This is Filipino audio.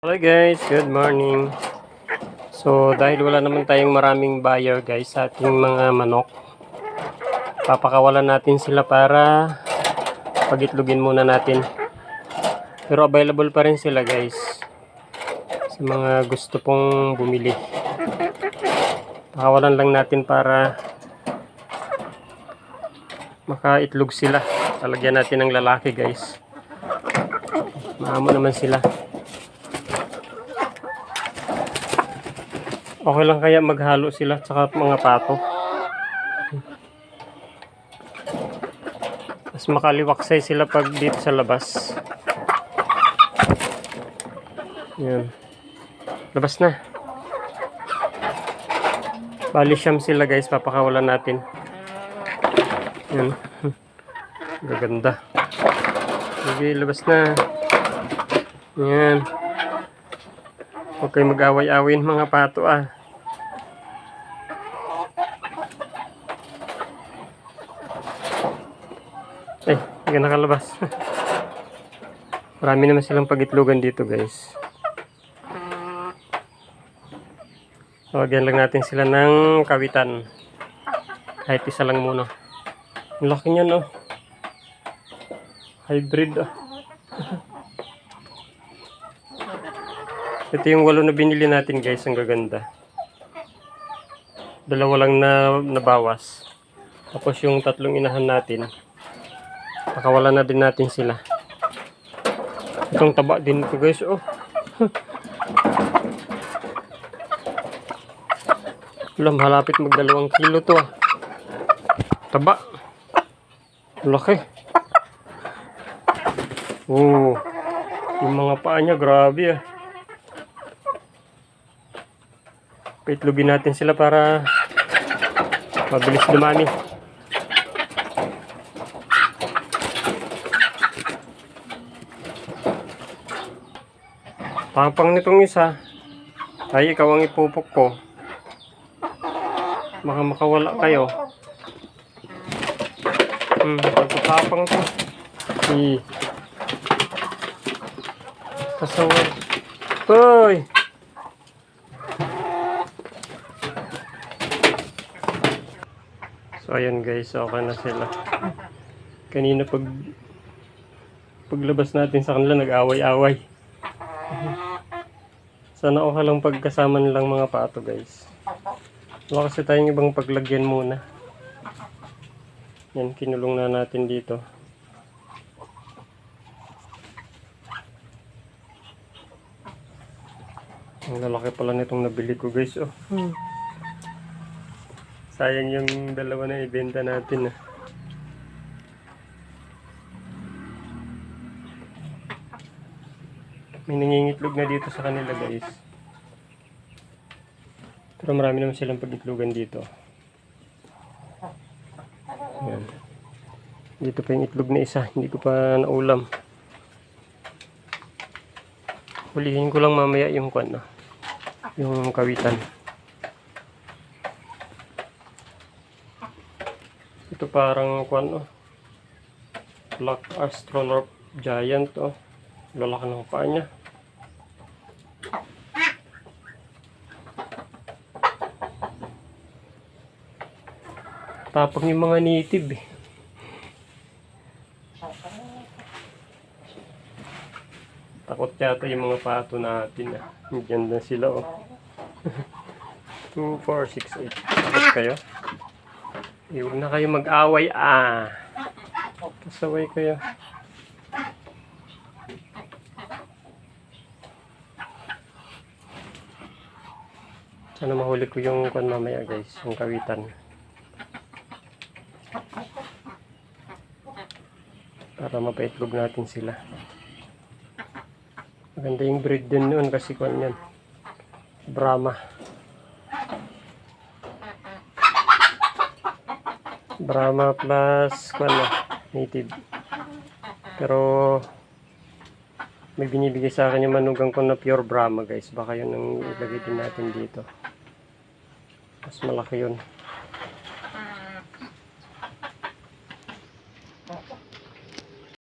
Hello guys, good morning. So dahil wala naman tayong maraming buyer guys sa ating mga manok, papakawalan natin sila para pagitlugin muna natin. Pero available pa rin sila guys sa mga gusto pong bumili. Pakawalan lang natin para makaitlog sila. Talagyan natin ng lalaki guys. Maamo naman sila. Okay lang kaya maghalo sila tsaka mga pato. Mas makaliwaksay sila pag dito sa labas. Yan. Labas na. Bali siyam sila guys, papakawalan natin. Yan. Gaganda. Sige, labas na. Yan. Huwag kayo mag-away-awin mga pato ah. Eh, hindi ka nakalabas. Marami naman silang pagitlugan dito guys. Lagyan lang natin sila ng kawitan. Kahit isa lang muna. Ang laki niyan oh. Hybrid ah. Ito yung walo na binili natin guys, ang gaganda. Dalawa lang na nabawas. Tapos yung tatlong inahan natin, pakawala na din natin sila. Itong taba din ito guys, oh. Wala, malapit magdalawang kilo to ah. Taba. Laki. Oh. Yung mga paa niya, grabe ah. Paitlogin natin sila para mabilis dumami. Tapang nitong isa, ay ikaw ang ipupok ko. Baka makawala kayo. Hmm, pagkapang to. Si. Kasawal. Hoy! So ayan guys, okay na sila. Kanina pag paglabas natin sa kanila nag-away-away. Sana okay lang pagkasama nilang mga pato guys. Wala kasi tayong ibang paglagyan muna. Yan, kinulong na natin dito. Ang lalaki pala nitong nabili ko guys. Oh. Sayang yung dalawa na ibenta natin ah. May nangingitlog na dito sa kanila guys. Pero marami naman silang pagitlogan dito. Yan. Dito pa yung itlog na isa. Hindi ko pa naulam. Hulihin ko lang mamaya yung kwan ah. Yung kawitan. Ito parang kwan oh. Black Astronaut Giant oh. Lalaki ng paa niya. Tapang yung mga native eh. Takot yata yung mga pato natin ah. Diyan na sila oh. 2, 4, 6, 8. Takot kayo? Eh, huwag na kayo mag-away ah. Kasaway kayo. Sana mahuli ko yung kwan mamaya guys, yung kawitan. Para mapaitlog natin sila. Maganda yung breed din noon kasi kwan yan. Brahma. Brahma plus kwan na, native. Pero may binibigay sa akin yung manugang ko na pure Brahma guys. Baka yun ang ilagay din natin dito. Mas malaki yun.